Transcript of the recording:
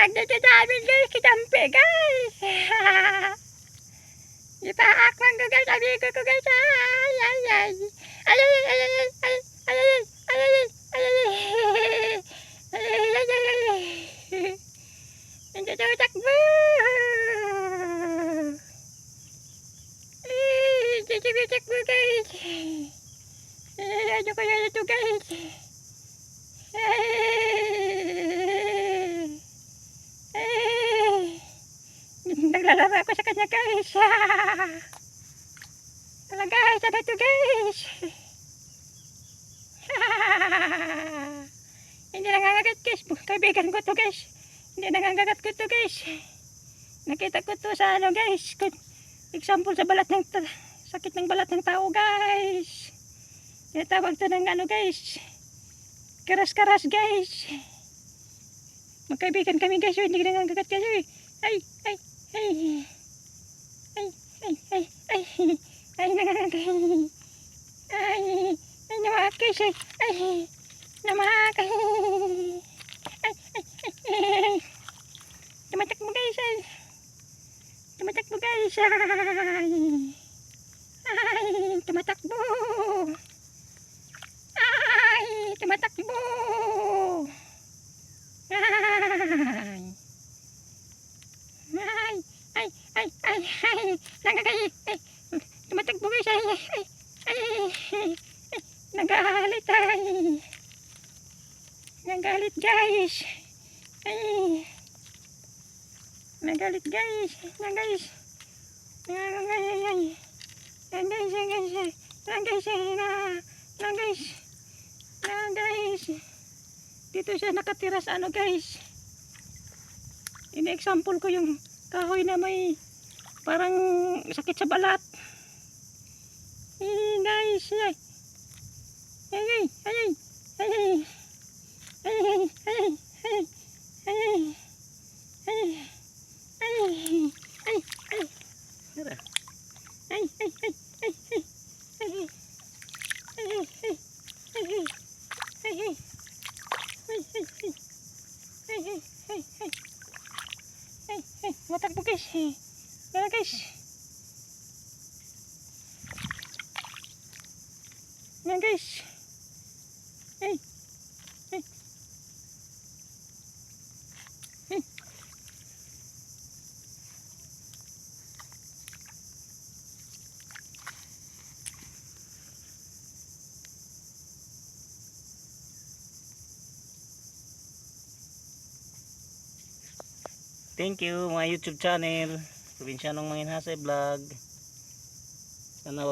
Ang tawag dito namin guys, kitampi guys! Ipaak man ko guys, sabi ko ko guys, ay, ay, ay! Ay, ay, ay, ay, ay, ay, ay, ay, ay, ay, ay, ay, ay, ay, ay, Hindi daw takbo! Eh, Hindi daw takbo guys! Eh, Ano kaya ito guys? Eh, eh, Naglalaro ako sa kanya guys. Wala guys, ano ito guys? Hindi nangangagat guys. Kaibigan ko to guys. Hindi nangangagat ko to guys. Nakita ko to sa ano guys. Example sa balat ng sakit ng balat ng tao guys. Tinatawag to ng ano guys. Karas-karas guys. Magkaibigan kami guys. Hindi nangangagat guys. oh. Ay, ay, ay. Ay, ay, ay, ay. Ay, nangangagat. Ay, ay, namakas eh. Ay, namakas. Ay, ay, ay, ay. Tumatak mo guys ay. Tumatak mo guys ay. Ay, tumatakbo. Ay, Ay, ay, nagkakay, ay, tumatagbo kayo siya, ay, ay, ay, nagalit, ay, nagalit guys, ay, nagalit guys, nagais, nagagay, ay, ay, nagais, nagais, nagais, nagais, nagais, dito siya nakatira sa ano guys, ini-example ko yung kahoy na may parang sakit sa balat. Eh, guys. Ay. Ay, ay, ay, ay, ay. Ay, ay, ay, ay, ay, ay, ay, ay, ay. Tara. Ay, ay, ay, ay, ay, ay, ay, ay, ay, ay, ay, ay, ay, ay, ay, ay, ay, ay, ay, ay. Ay, ay, matakbo guys. Tara guys. Nagkakaish. Nagkakaish. Hey. Hey. Hey. Thank you, my YouTube channel. Probinsyanong Manginhasay Vlog. Sana wag